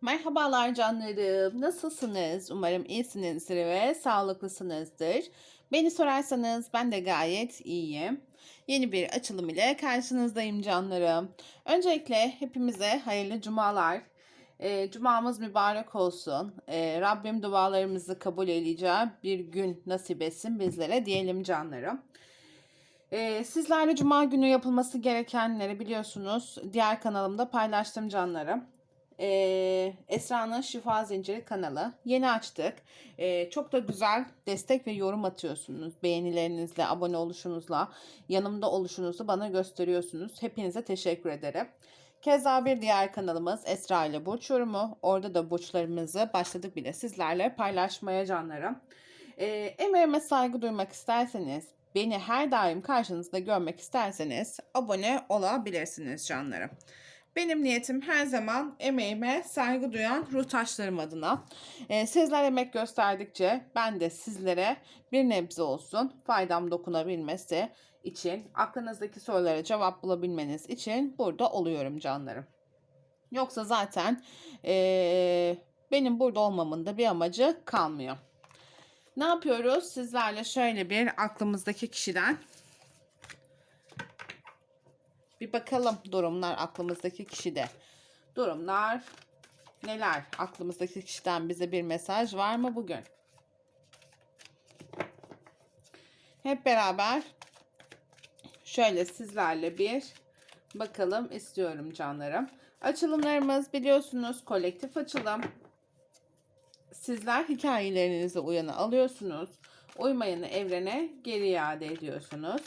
Merhabalar canlarım. Nasılsınız? Umarım iyisinizdir ve sağlıklısınızdır. Beni sorarsanız ben de gayet iyiyim. Yeni bir açılım ile karşınızdayım canlarım. Öncelikle hepimize hayırlı cumalar. Ee, cumamız mübarek olsun. Ee, Rabbim dualarımızı kabul edeceği bir gün nasip etsin bizlere diyelim canlarım. Ee, sizlerle cuma günü yapılması gerekenleri biliyorsunuz. Diğer kanalımda paylaştım canlarım. Ee, Esra'nın Şifa Zinciri kanalı. Yeni açtık. Ee, çok da güzel destek ve yorum atıyorsunuz. Beğenilerinizle, abone oluşunuzla, yanımda oluşunuzu bana gösteriyorsunuz. Hepinize teşekkür ederim. Keza bir diğer kanalımız Esra ile Burç Yorumu. Orada da burçlarımızı başladık bile sizlerle paylaşmaya canlarım. Ee, emeğime saygı duymak isterseniz, beni her daim karşınızda görmek isterseniz abone olabilirsiniz canlarım. Benim niyetim her zaman emeğime saygı duyan ruh taşlarım adına. Ee, sizler emek gösterdikçe ben de sizlere bir nebze olsun faydam dokunabilmesi için, aklınızdaki sorulara cevap bulabilmeniz için burada oluyorum canlarım. Yoksa zaten ee, benim burada olmamın da bir amacı kalmıyor. Ne yapıyoruz? Sizlerle şöyle bir aklımızdaki kişiden bir bakalım durumlar aklımızdaki kişide. Durumlar neler? Aklımızdaki kişiden bize bir mesaj var mı bugün? Hep beraber şöyle sizlerle bir bakalım istiyorum canlarım. Açılımlarımız biliyorsunuz kolektif açılım. Sizler hikayelerinize uyanı alıyorsunuz. Uymayanı evrene geri iade ediyorsunuz.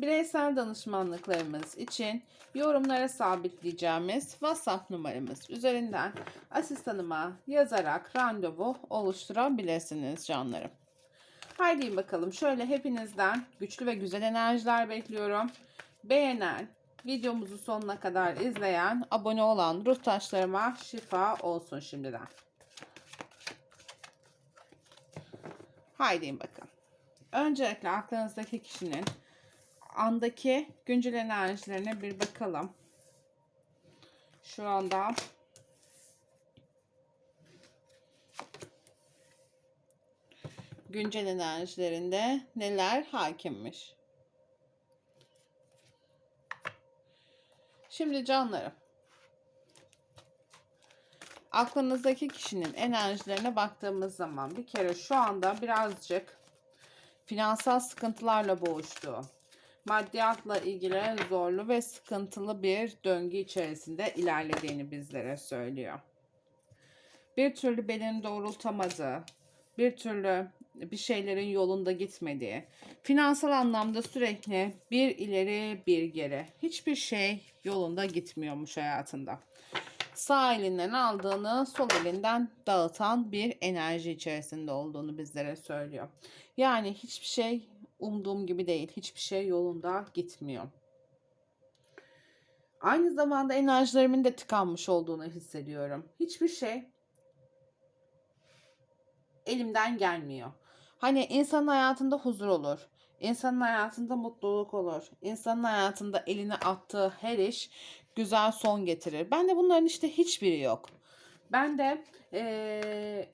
Bireysel danışmanlıklarımız için yorumlara sabitleyeceğimiz WhatsApp numaramız üzerinden asistanıma yazarak randevu oluşturabilirsiniz canlarım. Haydi bakalım şöyle hepinizden güçlü ve güzel enerjiler bekliyorum. Beğenen, videomuzu sonuna kadar izleyen, abone olan ruh taşlarıma şifa olsun şimdiden. Haydi bakalım. Öncelikle aklınızdaki kişinin andaki güncel enerjilerine bir bakalım. Şu anda güncel enerjilerinde neler hakimmiş? Şimdi canlarım. Aklınızdaki kişinin enerjilerine baktığımız zaman bir kere şu anda birazcık finansal sıkıntılarla boğuştuğu, maddiyatla ilgili zorlu ve sıkıntılı bir döngü içerisinde ilerlediğini bizlere söylüyor. Bir türlü belini doğrultamadığı, bir türlü bir şeylerin yolunda gitmediği, finansal anlamda sürekli bir ileri bir geri, hiçbir şey yolunda gitmiyormuş hayatında. Sağ elinden aldığını sol elinden dağıtan bir enerji içerisinde olduğunu bizlere söylüyor. Yani hiçbir şey umduğum gibi değil. Hiçbir şey yolunda gitmiyor. Aynı zamanda enerjilerimin de tıkanmış olduğunu hissediyorum. Hiçbir şey elimden gelmiyor. Hani insanın hayatında huzur olur. İnsanın hayatında mutluluk olur. İnsanın hayatında eline attığı her iş güzel son getirir. Ben de bunların işte hiçbiri yok. Ben de ee,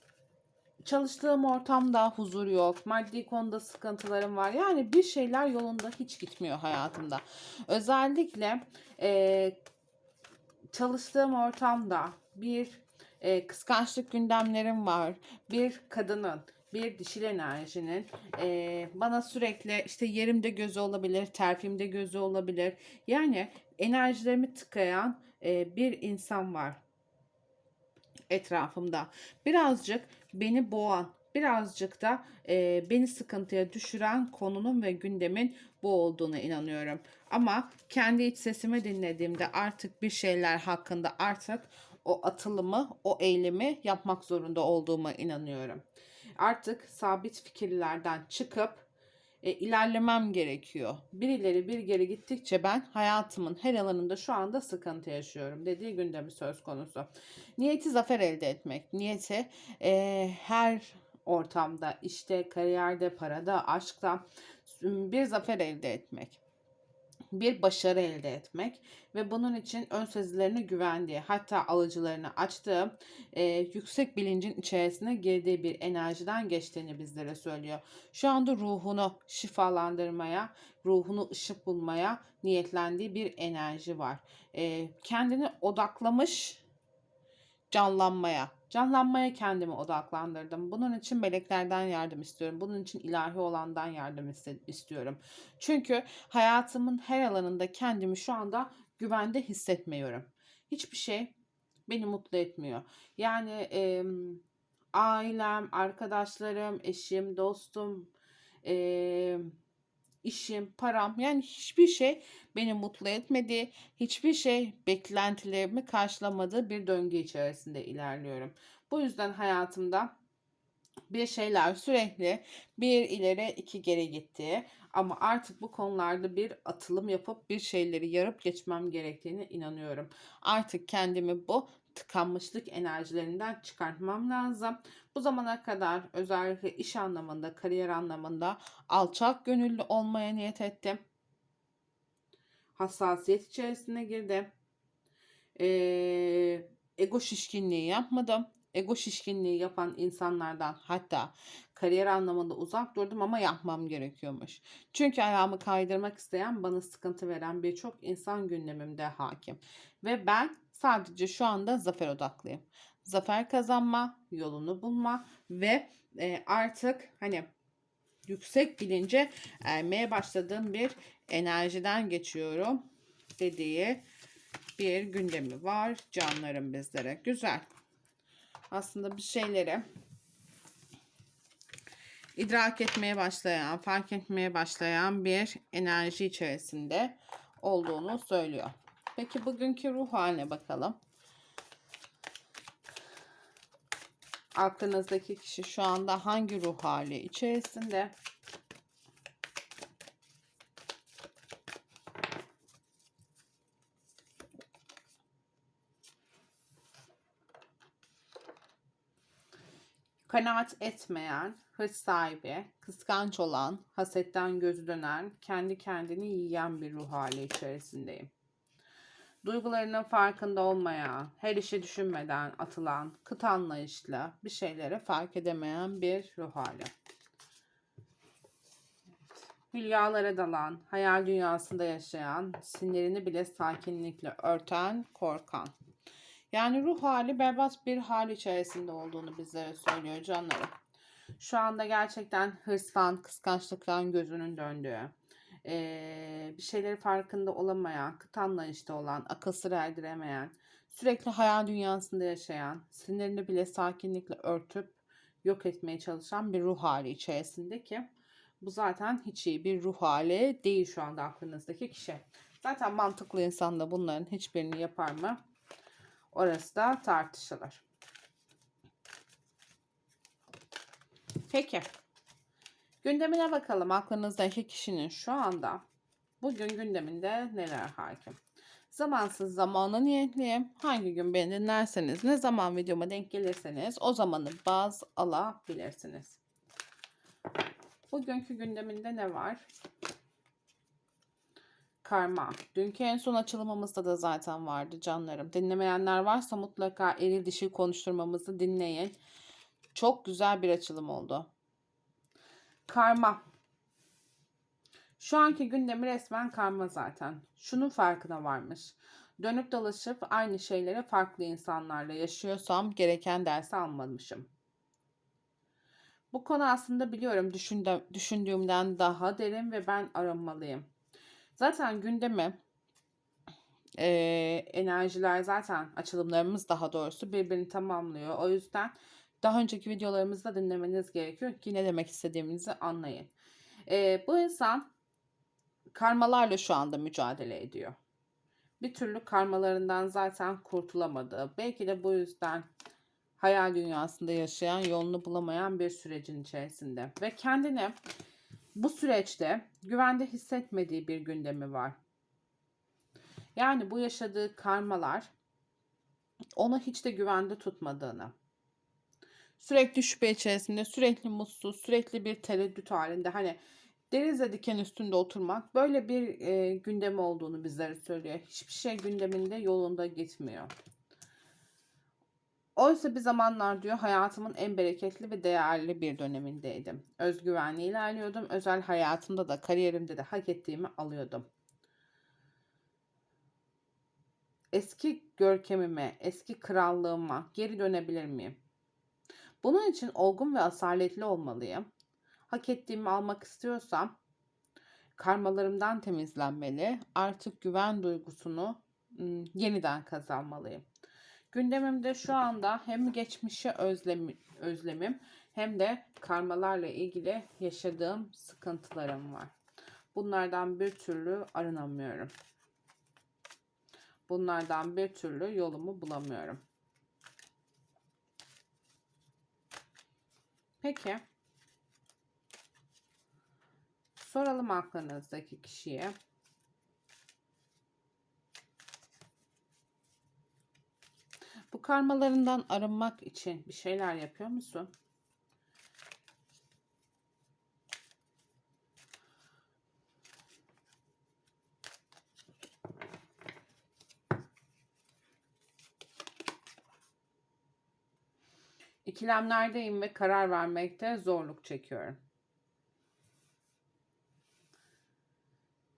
çalıştığım ortamda huzur yok. Maddi konuda sıkıntılarım var. Yani bir şeyler yolunda hiç gitmiyor hayatımda. Özellikle e, çalıştığım ortamda bir e, kıskançlık gündemlerim var. Bir kadının bir dişil enerjinin e, bana sürekli işte yerimde gözü olabilir, terfimde gözü olabilir. Yani enerjilerimi tıkayan e, bir insan var etrafımda. Birazcık beni boğan, birazcık da e, beni sıkıntıya düşüren konunun ve gündemin bu olduğuna inanıyorum. Ama kendi iç sesimi dinlediğimde artık bir şeyler hakkında artık o atılımı, o eylemi yapmak zorunda olduğuma inanıyorum. Artık sabit fikirlerden çıkıp e, ilerlemem gerekiyor. Bir ileri bir geri gittikçe ben hayatımın her alanında şu anda sıkıntı yaşıyorum dediği gündemi söz konusu. Niyeti zafer elde etmek, niyeti e, her ortamda, işte kariyerde, parada, aşkta bir zafer elde etmek. Bir başarı elde etmek ve bunun için ön sezilerine güvendiği hatta alıcılarını açtığı e, yüksek bilincin içerisine girdiği bir enerjiden geçtiğini bizlere söylüyor. Şu anda ruhunu şifalandırmaya, ruhunu ışık bulmaya niyetlendiği bir enerji var. E, kendini odaklamış canlanmaya. Canlanmaya kendimi odaklandırdım. Bunun için meleklerden yardım istiyorum. Bunun için ilahi olandan yardım istiyorum. Çünkü hayatımın her alanında kendimi şu anda güvende hissetmiyorum. Hiçbir şey beni mutlu etmiyor. Yani em, ailem, arkadaşlarım, eşim, dostum, em, işim, param yani hiçbir şey beni mutlu etmedi. Hiçbir şey beklentilerimi karşılamadığı bir döngü içerisinde ilerliyorum. Bu yüzden hayatımda bir şeyler sürekli bir ileri iki geri gitti. Ama artık bu konularda bir atılım yapıp bir şeyleri yarıp geçmem gerektiğine inanıyorum. Artık kendimi bu tıkanmışlık enerjilerinden çıkartmam lazım. Bu zamana kadar özellikle iş anlamında, kariyer anlamında alçak gönüllü olmaya niyet ettim. Hassasiyet içerisine girdim. Ee, ego şişkinliği yapmadım. Ego şişkinliği yapan insanlardan hatta kariyer anlamında uzak durdum ama yapmam gerekiyormuş. Çünkü ayağımı kaydırmak isteyen, bana sıkıntı veren birçok insan gündemimde hakim. Ve ben sadece şu anda zafer odaklıyım. Zafer kazanma, yolunu bulma ve e, artık hani yüksek bilince ermeye başladığım bir enerjiden geçiyorum dediği bir gündemi var canlarım bizlere. Güzel. Aslında bir şeyleri idrak etmeye başlayan, fark etmeye başlayan bir enerji içerisinde olduğunu söylüyor. Peki bugünkü ruh haline bakalım. Aklınızdaki kişi şu anda hangi ruh hali içerisinde? Kanaat etmeyen, hırs sahibi, kıskanç olan, hasetten gözü dönen, kendi kendini yiyen bir ruh hali içerisindeyim. Duygularının farkında olmayan, her işi düşünmeden atılan, kıt anlayışlı, bir şeyleri fark edemeyen bir ruh hali. Hülyalara dalan, hayal dünyasında yaşayan, sinirini bile sakinlikle örten, korkan. Yani ruh hali berbat bir hal içerisinde olduğunu bizlere söylüyor canlarım. Şu anda gerçekten hırstan, kıskançlıktan gözünün döndüğü, eee, bir şeyleri farkında olamayan, kıt anlayışta olan, akıl sır erdiremeyen, sürekli hayal dünyasında yaşayan, sinirini bile sakinlikle örtüp yok etmeye çalışan bir ruh hali içerisinde ki bu zaten hiç iyi bir ruh hali değil şu anda aklınızdaki kişi. Zaten mantıklı insan da bunların hiçbirini yapar mı? Orası da tartışılır. Peki. Gündemine bakalım. Aklınızdaki kişinin şu anda bugün gündeminde neler hakim? Zamansız zamana niyetliyim. Hangi gün beni dinlerseniz, ne zaman videoma denk gelirseniz o zamanı baz alabilirsiniz. Bugünkü gündeminde ne var? Karma. Dünkü en son açılımımızda da zaten vardı canlarım. Dinlemeyenler varsa mutlaka eril dişi konuşturmamızı dinleyin. Çok güzel bir açılım oldu. Karma. Şu anki gündemi resmen karma zaten. Şunun farkına varmış. Dönüp dolaşıp aynı şeyleri farklı insanlarla yaşıyorsam gereken dersi almamışım. Bu konu aslında biliyorum düşündü, düşündüğümden daha derin ve ben arınmalıyım. Zaten gündemi e, enerjiler zaten açılımlarımız daha doğrusu birbirini tamamlıyor. O yüzden daha önceki videolarımızda dinlemeniz gerekiyor ki ne demek istediğimizi anlayın. E, bu insan karmalarla şu anda mücadele ediyor. Bir türlü karmalarından zaten kurtulamadı. Belki de bu yüzden hayal dünyasında yaşayan, yolunu bulamayan bir sürecin içerisinde. Ve kendini bu süreçte güvende hissetmediği bir gündemi var. Yani bu yaşadığı karmalar onu hiç de güvende tutmadığını, sürekli şüphe içerisinde, sürekli mutsuz, sürekli bir tereddüt halinde hani Denizle diken üstünde oturmak böyle bir e, gündem olduğunu bizlere söylüyor. Hiçbir şey gündeminde yolunda gitmiyor. Oysa bir zamanlar diyor hayatımın en bereketli ve değerli bir dönemindeydim. Özgüvenli ilerliyordum. Özel hayatımda da kariyerimde de hak ettiğimi alıyordum. Eski görkemime, eski krallığıma geri dönebilir miyim? Bunun için olgun ve asaletli olmalıyım. Hak ettiğimi almak istiyorsam karmalarımdan temizlenmeli. Artık güven duygusunu yeniden kazanmalıyım. Gündemimde şu anda hem geçmişi özlemi, özlemim hem de karmalarla ilgili yaşadığım sıkıntılarım var. Bunlardan bir türlü arınamıyorum. Bunlardan bir türlü yolumu bulamıyorum. Peki. Soralım aklınızdaki kişiye. Bu karmalarından arınmak için bir şeyler yapıyor musun? İkilemlerdeyim ve karar vermekte zorluk çekiyorum.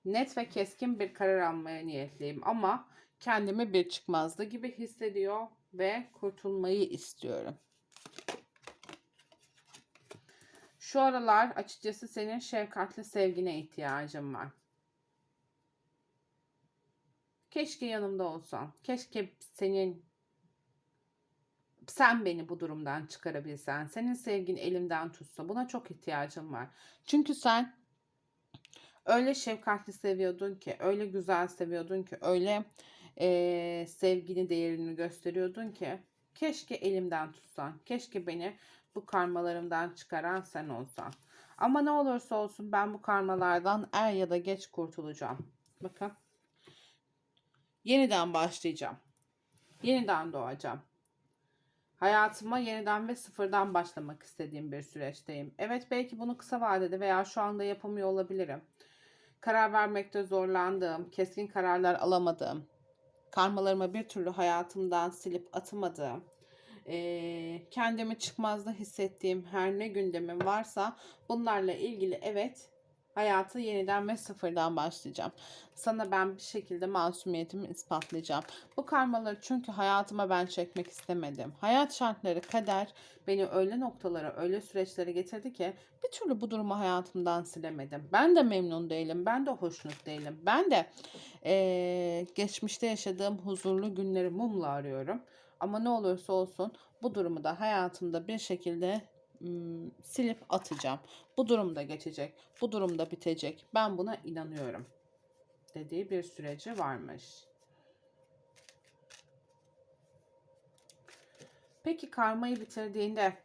Net ve keskin bir karar almaya niyetliyim ama kendimi bir çıkmazda gibi hissediyor ve kurtulmayı istiyorum. Şu aralar açıkçası senin şefkatli sevgine ihtiyacım var. Keşke yanımda olsan. Keşke senin sen beni bu durumdan çıkarabilsen. Senin sevgin elimden tutsa. Buna çok ihtiyacım var. Çünkü sen öyle şefkatli seviyordun ki, öyle güzel seviyordun ki, öyle e, sevgini değerini gösteriyordun ki keşke elimden tutsan. Keşke beni bu karmalarımdan çıkaran sen olsan. Ama ne olursa olsun ben bu karmalardan er ya da geç kurtulacağım. Bakın. Yeniden başlayacağım. Yeniden doğacağım. Hayatıma yeniden ve sıfırdan başlamak istediğim bir süreçteyim. Evet belki bunu kısa vadede veya şu anda yapamıyor olabilirim. Karar vermekte zorlandığım, keskin kararlar alamadığım, karmalarımı bir türlü hayatımdan silip atamadığım, kendimi çıkmazda hissettiğim her ne gündemim varsa bunlarla ilgili evet hayatı yeniden ve sıfırdan başlayacağım. Sana ben bir şekilde masumiyetimi ispatlayacağım. Bu karmaları çünkü hayatıma ben çekmek istemedim. Hayat şartları, kader beni öyle noktalara, öyle süreçlere getirdi ki bir türlü bu durumu hayatımdan silemedim. Ben de memnun değilim, ben de hoşnut değilim. Ben de ee, geçmişte yaşadığım huzurlu günleri mumla arıyorum. Ama ne olursa olsun bu durumu da hayatımda bir şekilde ım, silip atacağım. Bu durum da geçecek. Bu durum da bitecek. Ben buna inanıyorum. Dediği bir süreci varmış. Peki karmayı bitirdiğinde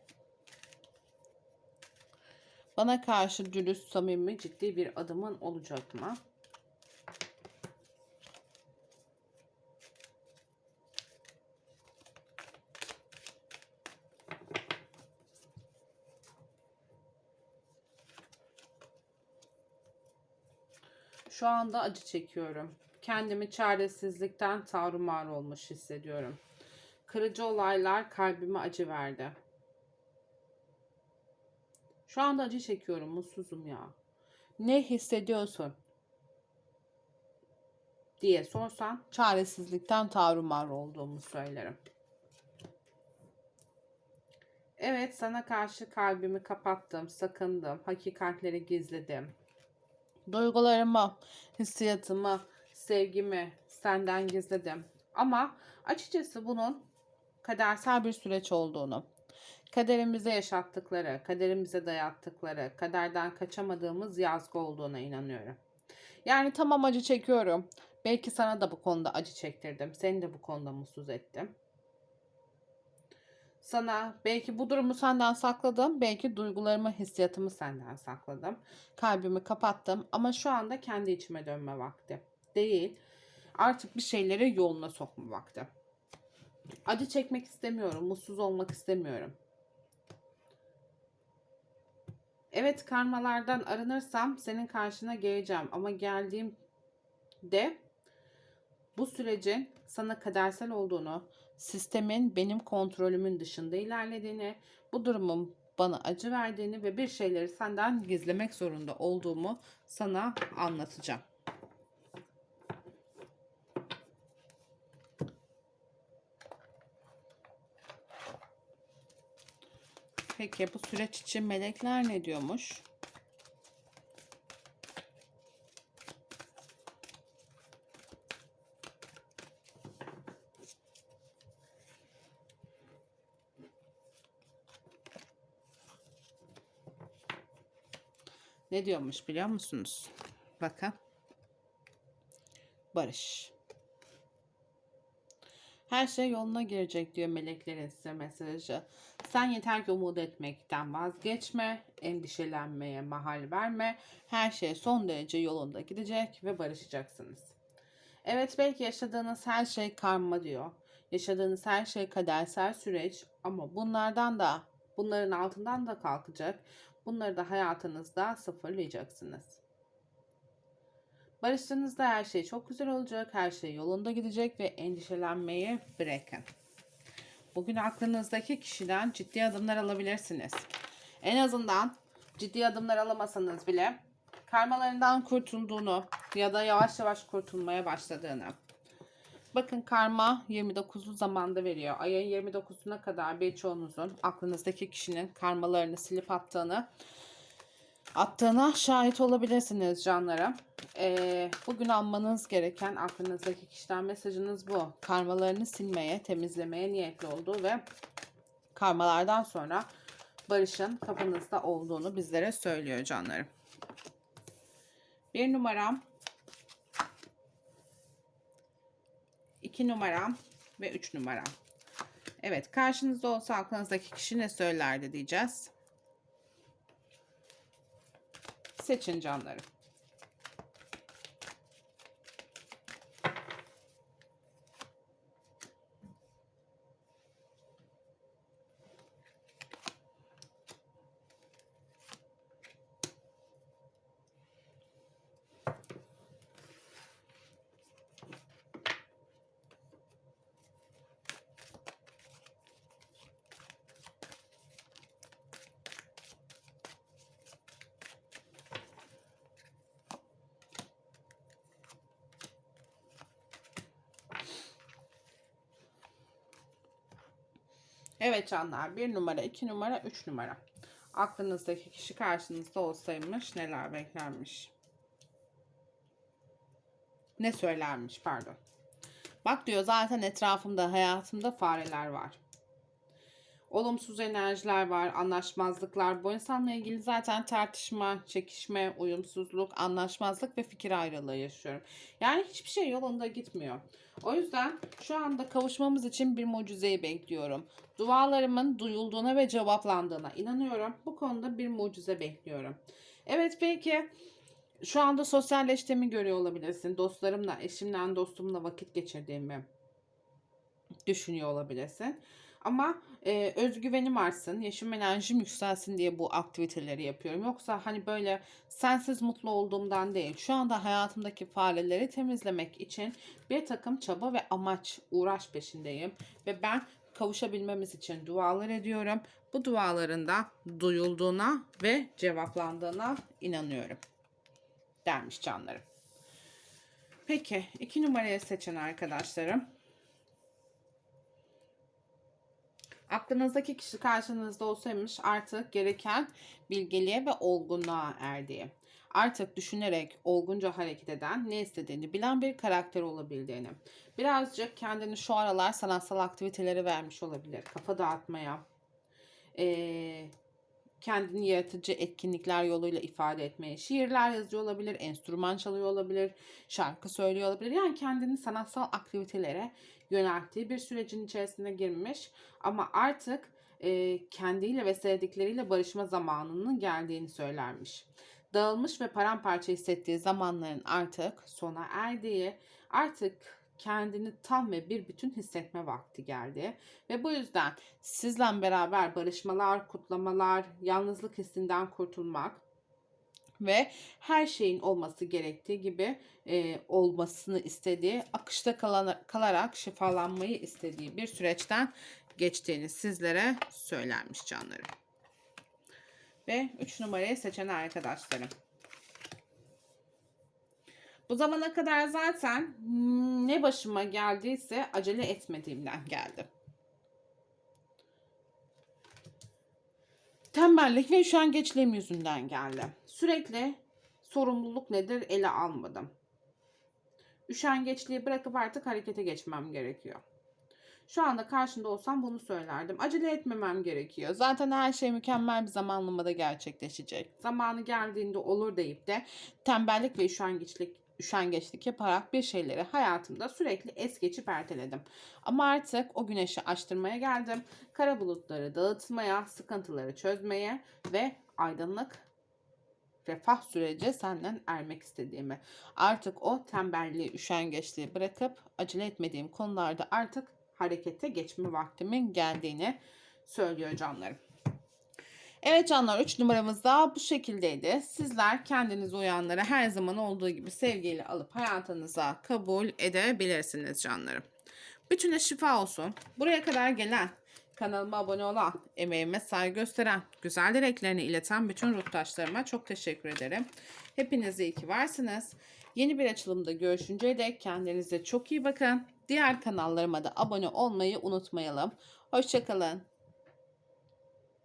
bana karşı dürüst, samimi, ciddi bir adımın olacak mı? Şu anda acı çekiyorum. Kendimi çaresizlikten tarumar olmuş hissediyorum. Kırıcı olaylar kalbime acı verdi. Şu anda acı çekiyorum, mutsuzum ya. Ne hissediyorsun? diye sorsan çaresizlikten tarumar olduğumu söylerim. Evet, sana karşı kalbimi kapattım, sakındım, hakikatleri gizledim. Duygularımı, hissiyatımı, sevgimi senden gizledim. Ama açıkçası bunun kadersel bir süreç olduğunu, kaderimize yaşattıkları, kaderimize dayattıkları, kaderden kaçamadığımız yazgı olduğuna inanıyorum. Yani tamam acı çekiyorum. Belki sana da bu konuda acı çektirdim. Seni de bu konuda mutsuz ettim. Sana belki bu durumu senden sakladım. Belki duygularımı, hissiyatımı senden sakladım. Kalbimi kapattım ama şu anda kendi içime dönme vakti. Değil. Artık bir şeyleri yoluna sokma vakti. Acı çekmek istemiyorum. Mutsuz olmak istemiyorum. Evet karmalardan arınırsam senin karşına geleceğim ama geldiğimde bu sürecin sana kadersel olduğunu, sistemin benim kontrolümün dışında ilerlediğini, bu durumun bana acı verdiğini ve bir şeyleri senden gizlemek zorunda olduğumu sana anlatacağım. Peki bu süreç için melekler ne diyormuş? Ne diyormuş biliyor musunuz? Bakın. Barış. Her şey yoluna girecek diyor meleklerin size mesajı. Sen yeter ki umut etmekten vazgeçme, endişelenmeye mahal verme. Her şey son derece yolunda gidecek ve barışacaksınız. Evet belki yaşadığınız her şey karma diyor. Yaşadığınız her şey kadersel süreç ama bunlardan da bunların altından da kalkacak. Bunları da hayatınızda sıfırlayacaksınız. Barıştığınızda her şey çok güzel olacak, her şey yolunda gidecek ve endişelenmeyi bırakın. Bugün aklınızdaki kişiden ciddi adımlar alabilirsiniz. En azından ciddi adımlar alamasanız bile karmalarından kurtulduğunu ya da yavaş yavaş kurtulmaya başladığını. Bakın karma 29'u zamanda veriyor. Ayın 29'una kadar birçoğunuzun aklınızdaki kişinin karmalarını silip attığını attığına şahit olabilirsiniz canlarım. Ee, bugün almanız gereken aklınızdaki kişiden mesajınız bu. Karmalarını silmeye, temizlemeye niyetli olduğu ve karmalardan sonra barışın kapınızda olduğunu bizlere söylüyor canlarım. Bir numaram, iki numaram ve üç numaram. Evet karşınızda olsa aklınızdaki kişi ne söylerdi diyeceğiz. Seçin canlarım. Evet canlar bir numara, iki numara, üç numara. Aklınızdaki kişi karşınızda olsaymış neler beklermiş? Ne söylermiş pardon. Bak diyor zaten etrafımda hayatımda fareler var. Olumsuz enerjiler var, anlaşmazlıklar. Bu insanla ilgili zaten tartışma, çekişme, uyumsuzluk, anlaşmazlık ve fikir ayrılığı yaşıyorum. Yani hiçbir şey yolunda gitmiyor. O yüzden şu anda kavuşmamız için bir mucizeyi bekliyorum. Dualarımın duyulduğuna ve cevaplandığına inanıyorum. Bu konuda bir mucize bekliyorum. Evet peki şu anda sosyalleştiğimi görüyor olabilirsin. Dostlarımla, eşimle, dostumla vakit geçirdiğimi düşünüyor olabilirsin. Ama e, özgüvenim artsın, yaşam enerjim yükselsin diye bu aktiviteleri yapıyorum. Yoksa hani böyle sensiz mutlu olduğumdan değil. Şu anda hayatımdaki fareleri temizlemek için bir takım çaba ve amaç, uğraş peşindeyim. Ve ben kavuşabilmemiz için dualar ediyorum. Bu duaların da duyulduğuna ve cevaplandığına inanıyorum. Dermiş canlarım. Peki iki numarayı seçen arkadaşlarım. Aklınızdaki kişi karşınızda olsaymış artık gereken bilgeliğe ve olgunluğa erdiği. Artık düşünerek olgunca hareket eden, ne istediğini bilen bir karakter olabildiğini. Birazcık kendini şu aralar sanatsal aktivitelere vermiş olabilir. Kafa dağıtmaya, ee, kendini yaratıcı etkinlikler yoluyla ifade etmeye, şiirler yazıyor olabilir, enstrüman çalıyor olabilir, şarkı söylüyor olabilir. Yani kendini sanatsal aktivitelere yönelttiği bir sürecin içerisine girmiş ama artık e, kendiyle ve sevdikleriyle barışma zamanının geldiğini söylermiş. Dağılmış ve paramparça hissettiği zamanların artık sona erdiği, artık kendini tam ve bir bütün hissetme vakti geldi. Ve bu yüzden sizle beraber barışmalar, kutlamalar, yalnızlık hissinden kurtulmak ve her şeyin olması gerektiği gibi e, olmasını istediği, akışta kalarak şifalanmayı istediği bir süreçten geçtiğini sizlere söylenmiş canlarım. Ve 3 numarayı seçen arkadaşlarım. Bu zamana kadar zaten ne başıma geldiyse acele etmediğimden geldi. Tembellik ve üşengeçliğim yüzünden geldi. Sürekli sorumluluk nedir ele almadım. Üşengeçliği bırakıp artık harekete geçmem gerekiyor. Şu anda karşında olsam bunu söylerdim. Acele etmemem gerekiyor. Zaten her şey mükemmel bir zamanlamada gerçekleşecek. Zamanı geldiğinde olur deyip de tembellik ve üşengeçlik üşengeçlik yaparak bir şeyleri hayatımda sürekli es geçip erteledim. Ama artık o güneşi açtırmaya geldim. Kara bulutları dağıtmaya, sıkıntıları çözmeye ve aydınlık refah sürece senden ermek istediğimi. Artık o tembelliği, üşengeçliği bırakıp acele etmediğim konularda artık harekete geçme vaktimin geldiğini söylüyor canlarım. Evet canlar 3 numaramız da bu şekildeydi. Sizler kendiniz uyanları her zaman olduğu gibi sevgiyle alıp hayatınıza kabul edebilirsiniz canlarım. Bütüne şifa olsun. Buraya kadar gelen, kanalıma abone olan, emeğime saygı gösteren, güzel dileklerini ileten bütün ruhtaşlarıma çok teşekkür ederim. Hepiniz iyi ki varsınız. Yeni bir açılımda görüşünceye dek kendinize çok iyi bakın. Diğer kanallarıma da abone olmayı unutmayalım. Hoşçakalın.